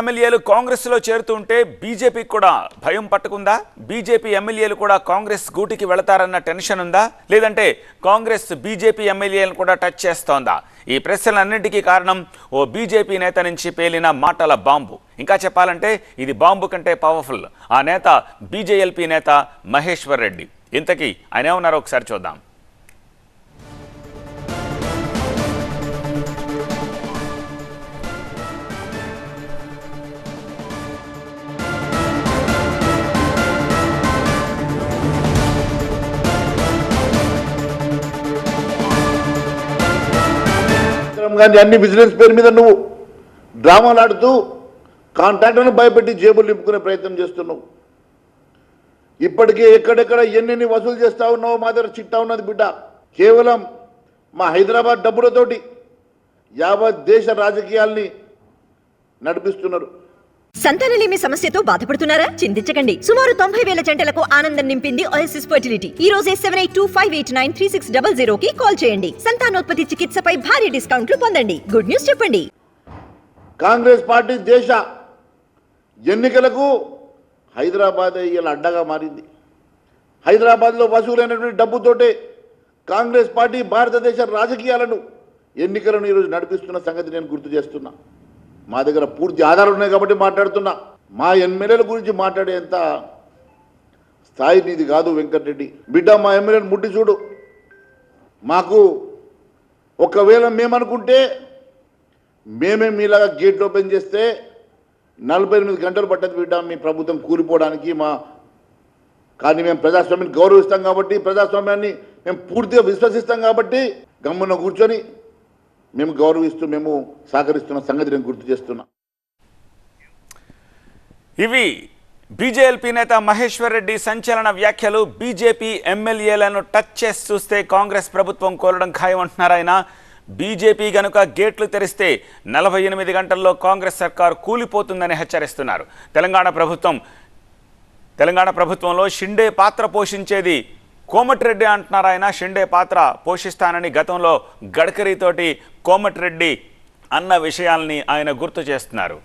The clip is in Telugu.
ఎమ్మెల్యేలు కాంగ్రెస్లో చేరుతుంటే బీజేపీకి కూడా భయం పట్టుకుందా? బీజేపీ ఎమ్మెల్యేలు కూడా కాంగ్రెస్ గూటికి వెళతారన్న టెన్షన్ ఉందా? లేదంటే కాంగ్రెస్ బీజేపీ ఎమ్మెల్యేలను కూడా టచ్ చేస్తోందా? ఈ ప్రశ్నలన్నింటికీ కారణం ఓ బీజేపీ నేత నుంచి పేలిన మాటల బాంబు. ఇంకా చెప్పాలంటే ఇది బాంబు కంటే పవర్ఫుల్. ఆ నేత బీజేఎల్పీ నేత మహేశ్వర్ రెడ్డి. ఇంతకీ ఆయన ఏమన్నారో ఒకసారి చూద్దాం. కానీ అన్ని బిజినెస్ పేరు మీద నువ్వు డ్రామాలు ఆడుతూ కాంట్రాక్టర్ను భయపెట్టి జేబులు నింపుకునే ప్రయత్నం చేస్తున్నావు. ఇప్పటికే ఎక్కడెక్కడ ఎన్నెన్ని వసూలు చేస్తా ఉన్నావో మా దగ్గర చిట్టా ఉన్నది బిడ్డ. కేవలం మా హైదరాబాద్ డబ్బులతోటి యావత్ దేశ రాజకీయాల్ని నడిపిస్తున్నారు. సంతానలేమి సమస్యతో బాధపడుతున్నారా? చింతించకండి. సుమారు తొంభై వేల జంటలకు ఆనందం నింపింది ఓఎస్ఎస్ ఫర్టిలిటీ ఈ రోజే seven eight two five eight nine three six double zero కి కాల్ చేయండి. సంతానోత్పత్తి చికిత్సపై భారీ డిస్కౌంట్లు పొందండి. గుడ్ న్యూస్ చెప్పండి. కాంగ్రెస్ పార్టీ దేశ ఎన్నికలకు హైదరాబాద్ ఇలా అడ్డగా మారింది. హైదరాబాద్లో వసూలైనటువంటి డబ్బుతోటే కాంగ్రెస్ పార్టీ భారతదేశ రాజకీయాలను ఎన్నికలను ఈరోజు నడిపిస్తున్న సంగతి నేను గుర్తు చేస్తున్నా. మా దగ్గర పూర్తి ఆధారాలు ఉన్నాయి కాబట్టి మాట్లాడుతున్నా. మా ఎమ్మెల్యేల గురించి మాట్లాడేంత స్థాయి నీది కాదు వెంకటరెడ్డి. బిడ్డ మా ఎమ్మెల్యేని ముట్టి చూడు. మాకు ఒకవేళ మేమనుకుంటే మేమే మీలాగా గేట్ ఓపెన్ చేస్తే నలభై ఎనిమిది గంటలు పట్టదు బిడ్డ మీ ప్రభుత్వం కూలిపోవడానికి మా కానీ మేము ప్రజాస్వామ్యాన్ని గౌరవిస్తాం కాబట్టి ప్రజాస్వామ్యాన్ని మేము పూర్తిగా విశ్వసిస్తాం కాబట్టి గమ్మున కూర్చొని మేము గౌరవిస్తూ మేము సహకరిస్తున్న సంగతి నేను గుర్తు చేస్తున్నా. ఇవి బీజేఎల్పీ నేత మహేశ్వర్ రెడ్డి సంచలన వ్యాఖ్యలు. బీజేపీ ఎమ్మెల్యేలను టచ్ చేసి చూస్తే కాంగ్రెస్ ప్రభుత్వం కోరడం ఖాయం అంటున్నారు ఆయన. బీజేపీ గనుక గేట్లు తెరిస్తే నలభై ఎనిమిది గంటల్లో కాంగ్రెస్ సర్కార్ కూలిపోతుందని హెచ్చరిస్తున్నారు. తెలంగాణ ప్రభుత్వం తెలంగాణ ప్రభుత్వంలో షిండే పాత్ర పోషించేది కోమటిరెడ్డి అంటున్నారు ఆయన. షిండే పాత్ర పోషిస్తానని గతంలో గడ్కరీతోటి కోమటిరెడ్డి అన్న విషయాల్ని ఆయన గుర్తు చేస్తున్నారు.